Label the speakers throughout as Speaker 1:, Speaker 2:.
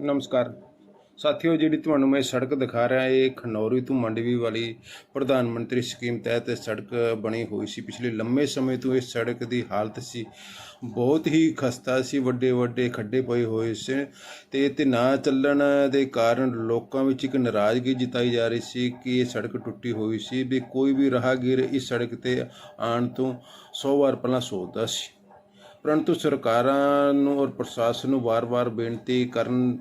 Speaker 1: ਨਮਸਕਾਰ। ਸਾਥੀਓ, ਜਿਹੜੀ ਤੁਹਾਨੂੰ ਮੈਂ ਸੜਕ ਦਿਖਾ ਰਿਹਾ, ਇਹ ਖਨੌਰੀ ਤੋਂ ਮੰਡਵੀ ਵਾਲੀ ਪ੍ਰਧਾਨ ਮੰਤਰੀ ਸਕੀਮ ਤਹਿਤ ਸੜਕ ਬਣੀ ਹੋਈ ਸੀ। ਪਿਛਲੇ ਲੰਮੇ ਸਮੇਂ ਤੋਂ ਇਸ ਸੜਕ ਦੀ ਹਾਲਤ ਸੀ। ਬਹੁਤ ਹੀ ਖਸਤਾ ਸੀ ਵੱਡੇ ਵੱਡੇ ਖੱਡੇ ਪਏ ਹੋਏ ਸੀ ਤੇ ਤੇ ਨਾ ਚੱਲਣ ਦੇ ਕਾਰਨ ਲੋਕਾਂ ਵਿੱਚ ਇੱਕ ਨਾਰਾਜ਼ਗੀ ਜਤਾਈ ਜਾ ਰਹੀ ਸੀ ਕਿ ਇਹ ਸੜਕ ਟੁੱਟੀ ਹੋਈ ਸੀ ਵੀ ਕੋਈ ਵੀ ਰਾਹਗੀਰ ਇਸ ਸੜਕ ਤੇ ਆਉਣ ਤੋਂ 100 ਵਾਰ ਪਹਿਲਾਂ ਸੋਚਦਾ ਸੀ। ਪਰੰਤੂ ਸਰਕਾਰਾਂ ਨੂੰ ਔਰ ਪ੍ਰਸ਼ਾਸਨ ਨੂੰ ਵਾਰ-ਵਾਰ ਬੇਨਤੀ ਕਰਨ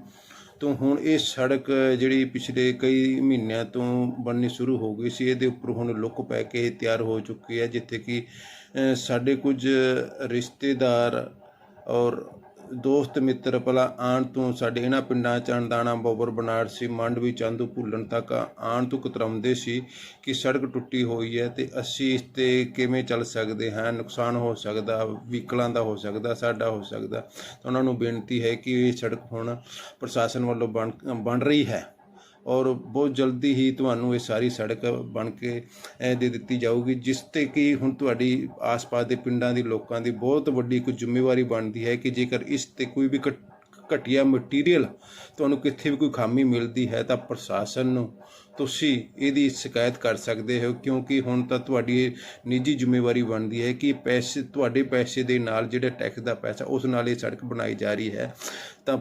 Speaker 1: ਤੋਂ ਹੁਣ ਇਹ ਸੜਕ ਜਿਹੜੀ ਪਿਛਲੇ ਕਈ ਮਹੀਨਿਆਂ ਤੋਂ ਬਣਨੀ ਸ਼ੁਰੂ ਹੋ ਗਈ ਸੀ, ਇਹਦੇ ਉੱਪਰ ਹੁਣ ਲੁੱਕ ਪੈ ਕੇ ਤਿਆਰ ਹੋ ਚੁੱਕੀ ਹੈ, ਜਿੱਥੇ ਕਿ ਸਾਡੇ ਕੁਝ ਰਿਸ਼ਤੇਦਾਰ ਔਰ ਦੋਸਤ ਮਿੱਤਰ ਭਲਾ ਆਉਣ ਤੋਂ ਸਾਡੇ ਇਹਨਾਂ ਪਿੰਡਾਂ ਚ ਅਣਦਾਣਾ ਬੋਬਰ ਬਨਾੜ ਸੀ ਮੰਡਵੀ ਚਾਂਦੂ ਭੁੱਲਣ ਤੱਕ ਆਉਣ ਤੋਂ ਕਤਰਾਉਂਦੇ ਸੀ ਕਿ ਸੜਕ ਟੁੱਟੀ ਹੋਈ ਹੈ ਤੇ ਅਸੀਂ ਇਸ ਤੇ ਕਿਵੇਂ ਚੱਲ ਸਕਦੇ ਹਾਂ, ਨੁਕਸਾਨ ਹੋ ਸਕਦਾ, ਵਹੀਕਲਾਂ ਦਾ ਹੋ ਸਕਦਾ, ਸਾਡਾ ਹੋ ਸਕਦਾ। ਤਾਂ ਉਹਨਾਂ ਨੂੰ ਬੇਨਤੀ ਹੈ ਕਿ ਇਹ ਸੜਕ ਹੁਣ ਪ੍ਰਸ਼ਾਸਨ ਵੱਲੋਂ ਬਣ ਬਣ ਰਹੀ ਹੈ। ਔਰ ਬਹੁਤ ਜਲਦੀ ਹੀ ਤੁਹਾਨੂੰ ਇਹ ਸਾਰੀ ਸੜਕ ਬਣ ਕੇ ਅ, ਦੇ ਦਿੱਤੀ ਜਾਊਗੀ ਜਿਸ ਤੇ ਕਿ ਹੁਣ ਤੁਹਾਡੀ ਆਸ-ਪਾਸ ਦੇ ਪਿੰਡਾਂ ਦੇ ਲੋਕਾਂ ਦੀ ਬਹੁਤ ਵੱਡੀ ਇੱਕ ਜ਼ਿੰਮੇਵਾਰੀ ਬਣਦੀ ਹੈ ਕਿ ਜੇਕਰ ਇਸ ਤੇ ਕੋਈ ਵੀ ਘਟ- ਘਟੀਆ ਮਟੀਰੀਅਲ ਤੁਹਾਨੂੰ ਕਿੱਥੇ ਵੀ ਕੋਈ ਖਾਮੀ ਮਿਲਦੀ ਹੈ ਤਾਂ ਪ੍ਰਸ਼ਾਸਨ ਨੂੰ ਤੁਸੀਂ ਇਹਦੀ ਸ਼ਿਕਾਇਤ ਕਰ ਸਕਦੇ ਹੋ ਕਿਉਂਕਿ ਹੁਣ ਤਾਂ ਤੁਹਾਡੀ ਇਹ ਨਿੱਜੀ ਜ਼ਿੰਮੇਵਾਰੀ ਬਣਦੀ ਹੈ ਕਿ ਪੈਸੇ ਤੁਹਾਡੇ ਪੈਸੇ ਦੇ ਨਾਲ ਜਿਹੜਾ ਟੈਕਸ ਦਾ ਪੈਸਾ ਉਸ ਨਾਲ ਇਹ ਸੜਕ ਬਣਾਈ ਜਾ ਰਹੀ ਹੈ ਤਾਂ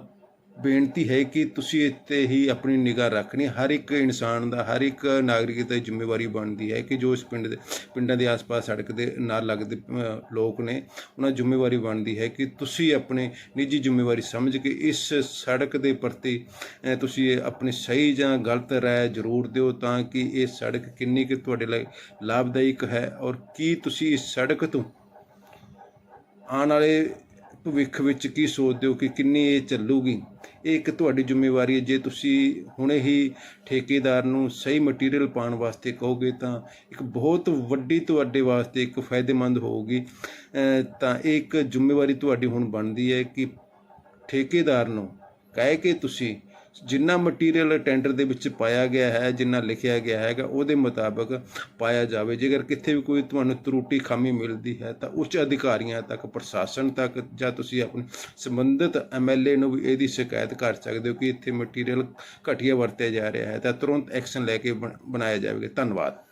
Speaker 1: ਬੇਨਤੀ ਹੈ ਕਿ ਤੁਸੀਂ ਇੱਥੇ ਹੀ ਆਪਣੀ ਨਿਗਾਹ ਰੱਖਣੀ ਹਰ ਇੱਕ ਇਨਸਾਨ ਦਾ, ਹਰ ਇੱਕ ਨਾਗਰਿਕ ਦੀ ਜ਼ਿੰਮੇਵਾਰੀ ਬਣਦੀ ਹੈ ਕਿ ਜੋ ਇਸ ਪਿੰਡ ਦੇ, ਪਿੰਡਾਂ ਦੇ ਆਸ-ਪਾਸ ਸੜਕ ਦੇ ਨਾਲ ਲੱਗਦੇ ਲੋਕ ਨੇ, ਉਹਨਾਂ ਜ਼ਿੰਮੇਵਾਰੀ ਬਣਦੀ ਹੈ ਕਿ ਤੁਸੀਂ ਆਪਣੇ ਨਿੱਜੀ ਜ਼ਿੰਮੇਵਾਰੀ ਸਮਝ ਕੇ ਇਸ ਸੜਕ ਦੇ ਪ੍ਰਤੀ ਤੁਸੀਂ ਆਪਣੀ ਸਹੀ ਜਾਂ ਗਲਤ ਰਾਏ ਜ਼ਰੂਰ ਦਿਓ ਤਾਂ ਕਿ ਇਹ ਸੜਕ ਕਿੰਨੀ ਕਿ ਤੁਹਾਡੇ ਲਈ ਲਾਭਦਾਇਕ ਹੈ ਔਰ ਕੀ ਤੁਸੀਂ ਇਸ ਸੜਕ ਤੋਂ ਆਉਣ ਵਾਲੇ ਭਵਿੱਖ ਵਿੱਚ ਕੀ ਸੋਚਦੇ ਹੋ ਕਿ ਕਿੰਨੀ ਇਹ ਚੱਲੂਗੀ? ਇਹ ਇੱਕ ਤੁਹਾਡੀ ਜ਼ਿੰਮੇਵਾਰੀ ਹੈ। ਜੇ ਤੁਸੀਂ ਹੁਣੇ ਹੀ ਠੇਕੇਦਾਰ ਨੂੰ ਸਹੀ ਮਟੀਰੀਅਲ ਪਾਉਣ ਵਾਸਤੇ ਕਹੋਗੇ ਤਾਂ ਇੱਕ ਬਹੁਤ ਵੱਡੀ ਤੁਹਾਡੇ ਵਾਸਤੇ ਇੱਕ ਫਾਇਦੇਮੰਦ ਹੋਊਗੀ। ਤਾਂ ਇਹ ਇੱਕ ਜ਼ਿੰਮੇਵਾਰੀ ਤੁਹਾਡੀ ਹੁਣ ਬਣਦੀ ਹੈ ਕਿ ਠੇਕੇਦਾਰ ਨੂੰ ਕਹਿ ਕੇ ਤੁਸੀਂ ਜਿੰਨਾ ਮਟੀਰੀਅਲ ਟੈਂਡਰ ਦੇ ਵਿੱਚ ਪਾਇਆ ਗਿਆ ਹੈ, ਜਿੰਨਾ ਲਿਖਿਆ ਗਿਆ ਹੈਗਾ, ਉਹਦੇ ਮੁਤਾਬਕ ਪਾਇਆ ਜਾਵੇ। ਜੇਕਰ ਕਿਤੇ ਵੀ ਕੋਈ ਤੁਹਾਨੂੰ ਤਰੁਟੀ ਖਾਮੀ ਮਿਲਦੀ ਹੈ, ਤਾਂ ਉੱਚ ਅਧਿਕਾਰੀਆਂ ਤੱਕ, ਪ੍ਰਸ਼ਾਸਨ ਤੱਕ ਜਾਂ ਤੁਸੀਂ ਆਪਣੇ ਸੰਬੰਧਿਤ ਐਮਐਲਏ ਨੂੰ ਵੀ ਇਹਦੀ ਸ਼ਿਕਾਇਤ ਕਰ ਸਕਦੇ ਹੋ ਕਿ ਇੱਥੇ ਮਟੀਰੀਅਲ ਘਟੀਆ ਵਰਤਿਆ ਜਾ ਰਿਹਾ ਹੈ, ਤਾਂ ਤੁਰੰਤ ਐਕਸ਼ਨ ਲੈ ਕੇ ਬਣ- ਬਣਾਇਆ ਜਾਵੇਗਾ। ਧੰਨਵਾਦ।